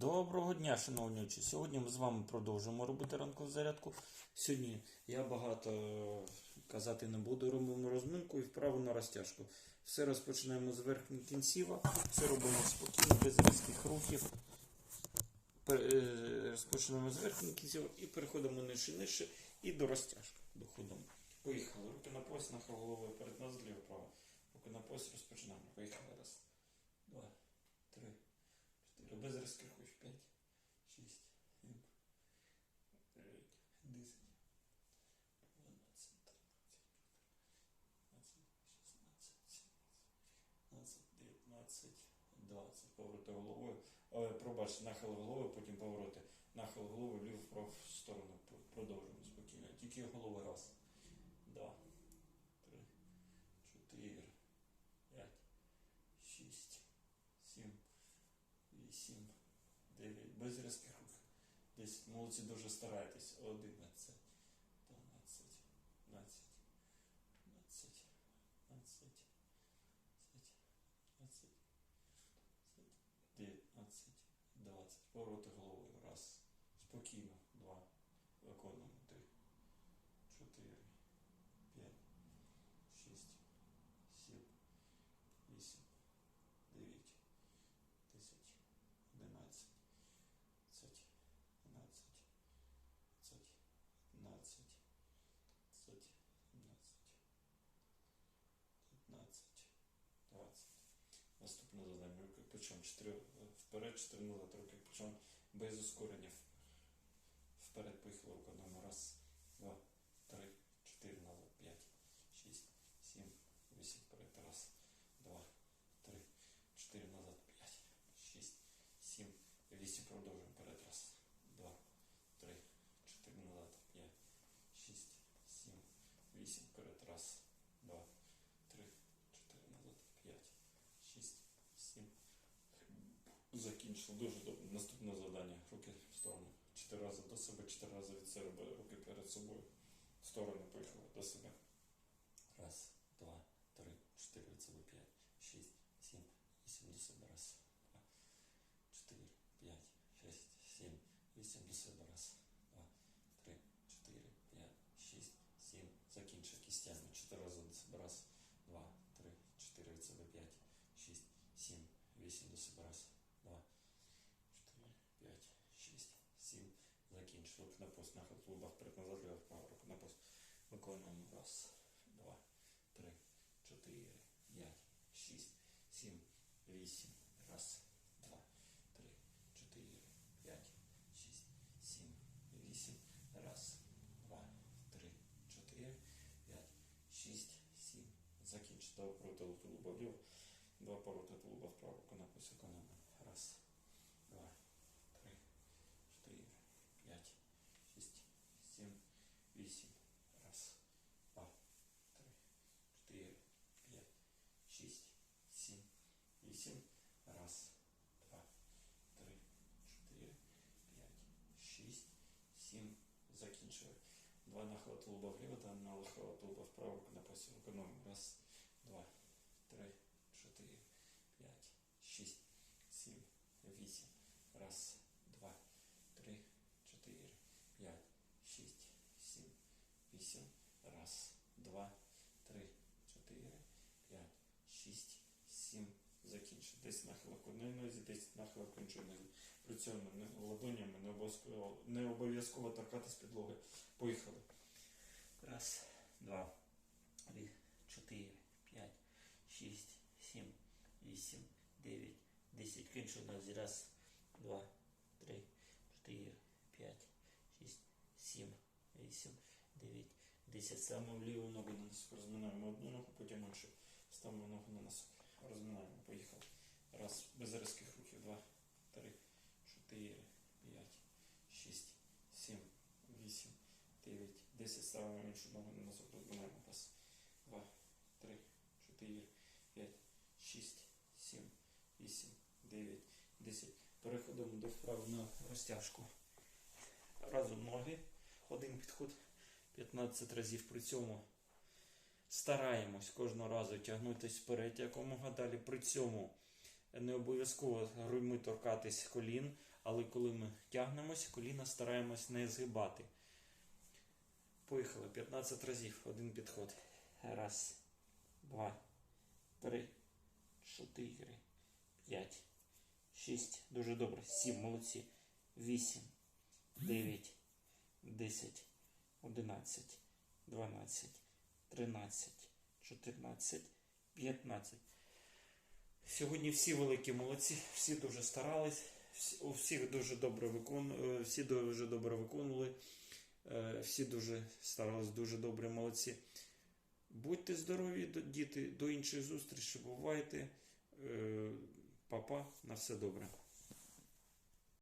Доброго дня, шановні учні. Сьогодні ми з вами продовжуємо робити ранкову зарядку. Сьогодні я багато е, казати не буду. Робимо розминку і вправу на розтяжку. Все розпочинаємо з верхніх кінцівок, все робимо спокійно, без різких рухів. Е, Розпочинаємо з верхніх кінцівок і переходимо нижче нижче і до розтяжки. Доходимо. Поїхали. Руки на пояс, нахил головою перед нас, зліва право. Руки на пояс розпочинаємо. Поїхали. Раз, два, три. Без різких рухів. П'ять, шість, сім, дев'ять, десять, дванадцять, тринадцять, шістнадцять, дев'ятнадцять, двадцять. Повороти головою. Е, Пробачте, нахил голови, потім повороти. Нахил голови вліво вправо в сторону. Продовжуємо спокійно. Тільки голови раз. Два, три, чотири, п'ять, шість, сім, вісім, дев'ять. Без різких рук. Десять. Молодці дуже старайтесь. Одинадцять, дванадцять, дванадцять, дванадцять, дванадцять, дванадцять, дев'ятнадцять, двадцять. Повороти головою. Раз. Спокійно. Два. Виконуємо. Три. Чотири. П'ять. Шість. Сім. Вісім. Дев'ять. Десять. Одинадцять. Двадцять. Дванадцять. Двадцять. Дванадцять. Двадцять. Дванадцять. П'ятнадцять. Двадцять. Наступне Руки. Чотири вперед, чотири назад. Руки причому без ускорення. Вперед поїхали одному. Раз, два, три, чотири назад. П'ять, шість, сім, вісім. Вперед. Раз, два, три, чотири назад. П'ять, шість, сім, вісім. Продовжуємо. Вперед. Раз, два, три, чотири назад. П'ять, шість, сім, вісім. Вперед. Раз, два, три, чотири назад. П'ять, шість, сім. Закінчили. Дуже. Наступне завдання. Руки в сторону. Чотири рази до себе, чотири рази від себе. Руки перед собою. В сторону поїхали до себе. Раз, два, три, чотири від себе. П'ять, шість, сім, вісім до себе. Раз, два, чотири, п'ять, шість, сім, вісім до себе. Раз, два, три, чотири, п'ять, шість, сім. Закінчив кістями. Чотири рази до себе. Раз, два, три, чотири від себе. П'ять, шість, сім, вісім до себе. Раз, два, чотири, п'ять, шість, сім. Руки на пост. Нахил клуба. перед назад, на пост. Виконуємо. Раз, два, три, чотири, п'ять, шість, сім, вісім. Раз, два, три, чотири, п'ять, шість, сім, вісім. Раз, два, три, чотири, п'ять, шість, сім. Закінчити. Два повороти тулуба вліво. Два повороти тулуба вправо. Руки на пост. Виконуємо. Раз, два, три, чотири, п'ять, шість, сім, вісім. Раз, два, три, чотири, п'ять, шість, сім, вісім. Раз, два, три, чотири, п'ять, шість, сім. Закінчили. Тулуба вліво, два нахила тулуба вправо, руки на посі. Виконуємо. Раз, два, три, чотири, п'ять, шість, сім, вісім. Раз, два, три, чотири, п'ять, шість, сім, вісім. Раз, два, три, чотири, п'ять, шість, сім. Закінчив. Десь нахилок одної нозі, десь нахилок іншої нозі. При цьому ладонями не обов'язково, не обов'язково торкатись підлоги. Поїхали. Раз, два, три, чотири, п'ять, шість, сім, вісім, дев'ять, десять. К іншій нозі. Раз, два, три, чотири, п'ять, шість, сім, вісім, дев'ять, десять. Ставимо ліву ногу на носок. Розминаємо одну ногу, потім іншу. Ставимо ногу на носок. Розминаємо. Поїхали. Раз. Без різких рухів. Два, три, чотири, п'ять, шість, сім, вісім, дев'ять, десять. Ставимо іншу ногу на носок. Розминаємо. Раз, два, три, чотири, п'ять, шість, сім, вісім, дев'ять, десять. Переходимо до вправ на розтяжку. Разом ноги. Один підход 15 разів. При цьому стараємось кожного разу тягнутися вперед якомога далі. При цьому Не обов'язково грудьми торкатись колін, але коли ми тягнемось, коліна стараємось не згибати. Поїхали. 15 разів, один підход. Раз, два, три, чотири, п'ять, шість. Дуже добре. Сім, молодці. Вісім, дев'ять, десять, одинадцять, дванадцять, тринадцять, чотирнадцять, п'ятнадцять. Сьогодні всі великі молодці, всі дуже старались, у всіх дуже добре виконували, всі дуже добре виконували, е, всі дуже старались, дуже добре молодці. Будьте здорові, діти, до інших зустрічей, бувайте. Е, Папа, на все добре.